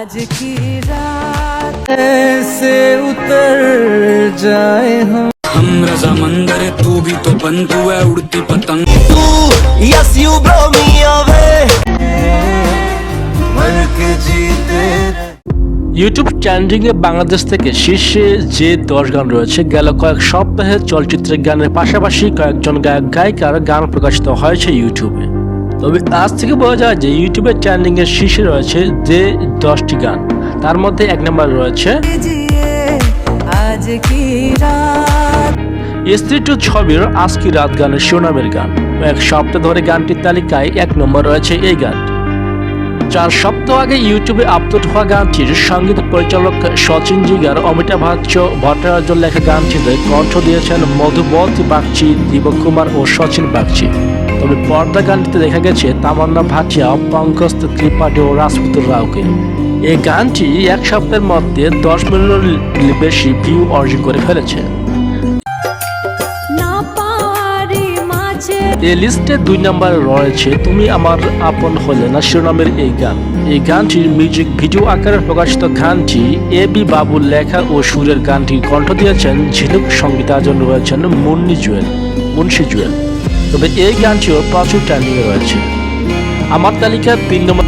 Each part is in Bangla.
आज की रात ऐसे उतर जाए हम हम रजामंदर तू भी तो बन तू है उड़ती पतंग तू yes you bro me away मर के जीते ইউটিউব ট্রেন্ডিং এ বাংলাদেশ থেকে শীর্ষে যে দশ গান রয়েছে গেল কয়েক সপ্তাহে চলচ্চিত্রের গানের পাশাপাশি কয়েকজন গায়ক গায়িকার গান প্রকাশিত হয়েছে ইউটিউবে তবে আজ থেকে বোঝা যায় যে ইউটিউবের চ্যানেলিংয়ের শীর্ষে রয়েছে যে দশটি গান। তার মধ্যে এক নম্বর রয়েছে স্ত্রী টু ছবির আজকি রাত গানের শিরোনামের গান। এক সপ্তাহ ধরে গানটির তালিকায় এক নম্বর রয়েছে এই গান চার সপ্তাহ আগে ইউটিউবে আপলোড হওয়া গানটির সংগীত পরিচালক সচিন জিগার অমিতাভ ভট্টাচার্য লেখা গানটিতে কণ্ঠ দিয়েছেন মধুবত বাগচি, দীপক কুমার ও সচিন বাগচি। তবে পর্দা গানটিতে দেখা গেছে তামান্না ভাটিয়া পঙ্কজ ত্রিপাঠী ও রাজপুতুর রাওকে। এই গানটি এক সপ্তাহের মধ্যে দশ মিলিয়নের বেশি ভিউ অর্জন করে ফেলেছে। এই লিস্টে দুই নম্বরে রয়েছে তুমি আমার আপন হলে না শিরোনামের এই গান। এই গানটির মিউজিক ভিডিও আকারে প্রকাশিত গানটি এ বি বাবুর লেখা ও সুরের গানটি কণ্ঠ দিয়েছেন ঝিনুক সঙ্গীতায়োজন রয়েছেন মুন্নি জুয়েল মুন্সি জুয়েল। তবে এই গানটিও প্রচুর টার্নিংয়ে রয়েছে। আমার তালিকার তিন নম্বর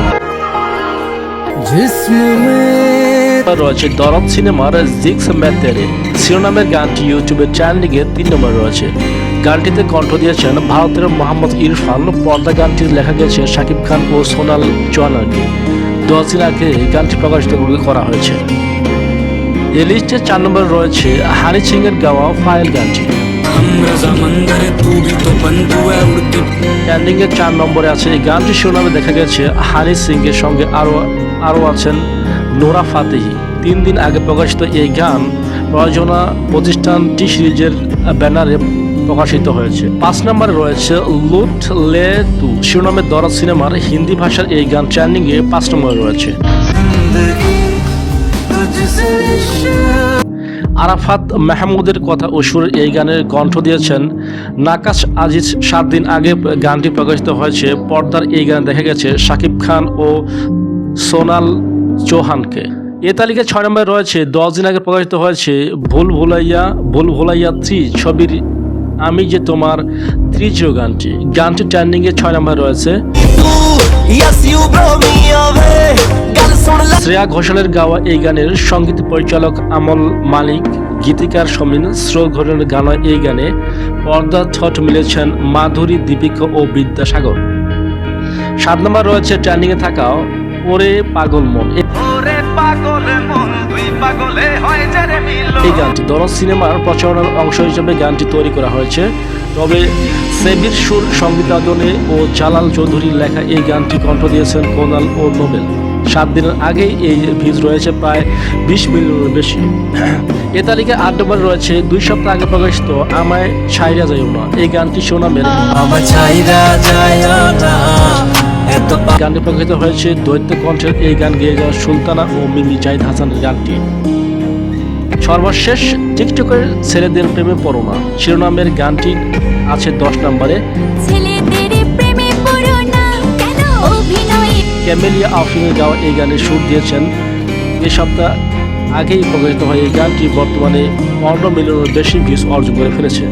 রয়েছে দরদ সিনেমার জিক্স ম্যাথেরে শিরোনামের গানটি ইউটিউবের চ্যানেলিংয়ে তিন নম্বর রয়েছে। গানটিতে কণ্ঠ দিয়েছেন ভারতের মোহাম্মদ ইরফান। পর্দা গানটি লেখা গেছে শাকিব খান ও সোনাল চৌহানকে। দশ দিন আগে এই গানটি প্রকাশিত করা হয়েছে। এ লিস্টে চার নম্বর রয়েছে হানি সিং এর গাওয়া ফায়েল গানটি। এন্ডিং এর চার নম্বরে আছে এই গানটি শিরোনামে দেখা গেছে হানি সিং এর সঙ্গে আরও আরও আছেন নোরা ফাতেহি। তিন দিন আগে প্রকাশিত এই গান প্রযোজনা প্রতিষ্ঠানটি সিরিজের ব্যানারে প্রকাশিত হয়েছে। পাঁচ নম্বরে রয়েছে লুট লে তু। শিরোনামে দরদ সিনেমার হিন্দি ভাষার এই গান ট্রেন্ডিংয়ে পাঁচ নম্বরে রয়েছে। আরাফাত মাহমুদের কথা ও সুরের এই গানের কণ্ঠ দিয়েছেন নাকাশ আজিজ। সাত দিন আগে গানটি প্রকাশিত হয়েছে। পর্দার এই গানে দেখা গেছে শাকিব খান ও সোনাল চৌহানকে। এ তালিকায় ছয় নম্বরে রয়েছে, দশ দিন আগে প্রকাশিত হয়েছে ভুল ভুলাইয়া ভুল ভুলাইয়া থ্রি ছবির আমি যে তোমার তৃতীয় গানটি। গানটি ট্রেন্ডিংয়ে ছয় নম্বরে রয়েছে। শ্রেয়া ঘোষালের গাওয়া এই গানের সংগীত পরিচালক আমল মালিক গীতিকার সমীন শ্রোত ঘটনের গানা এই গানে পর্দা ছট মিলেছেন মাধুরী দীপিকা ও বিদ্যাসাগর। সাত নম্বর রয়েছে ট্রেন্ডিংয়ে থাকা ওরে পাগল মন। এই গানটি দরজ সিনেমার প্রচারণার অংশ হিসেবে গানটি তৈরি করা হয়েছে। তবে সেবির সুর সঙ্গীতায়নে ও জালাল চৌধুরীর লেখা এই গানটি কণ্ঠ দিয়েছেন কোনাল ও নোবেল। সাত দিনের আগেই এই ভিউজ রয়েছে প্রায় বিশ মিলিয়নের বেশি। এ তালিকায় আট নম্বরে রয়েছে দুই সপ্তাহ আগে প্রকাশিত আমায় ছাইরা যাইও না। এই গানটি শোনামের আমার ছাইরা না। গানটি প্রকাশিত হয়েছে দৈত্য কণ্ঠের এই গান গেয়ে যাওয়া সুলতানা ও মিমি জাহিদ হাসানের গানটি। সর্বশেষ টিকটকের ছেলেদের প্রেমে পড়ো না। শিরোনামের গানটি আছে দশ নম্বরে। ক্যামেলিয়া আফরিনের গাওয়া এই গানে সুর দিয়েছেন। এ সপ্তাহ আগেই প্রকাশিত হয় এই গানটি বর্তমানে পনেরো মিলিয়নের বেশি ভিউজ অর্জন করে ফেলেছে।